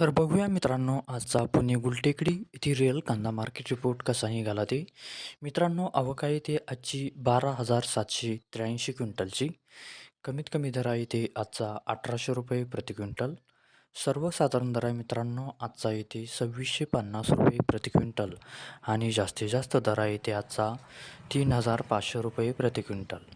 तर बघूया मित्रांनो आजचा पुणे गुलटेकडी इथे रिअल कांदा मार्केट रिपोर्ट कसा निघाला ते. मित्रांनो आवक आहे ते आजची बारा हजार सातशे त्र्याऐंशी क्विंटलची. कमीत कमी दर आहे ते आजचा अठराशे रुपये प्रति क्विंटल. सर्वसाधारण दर आहे मित्रांनो आजचा येते सव्वीसशे पन्नास रुपये प्रति क्विंटल. आणि जास्तीत जास्त दर आहे ते आजचा तीन हजार पाचशे रुपये प्रति क्विंटल.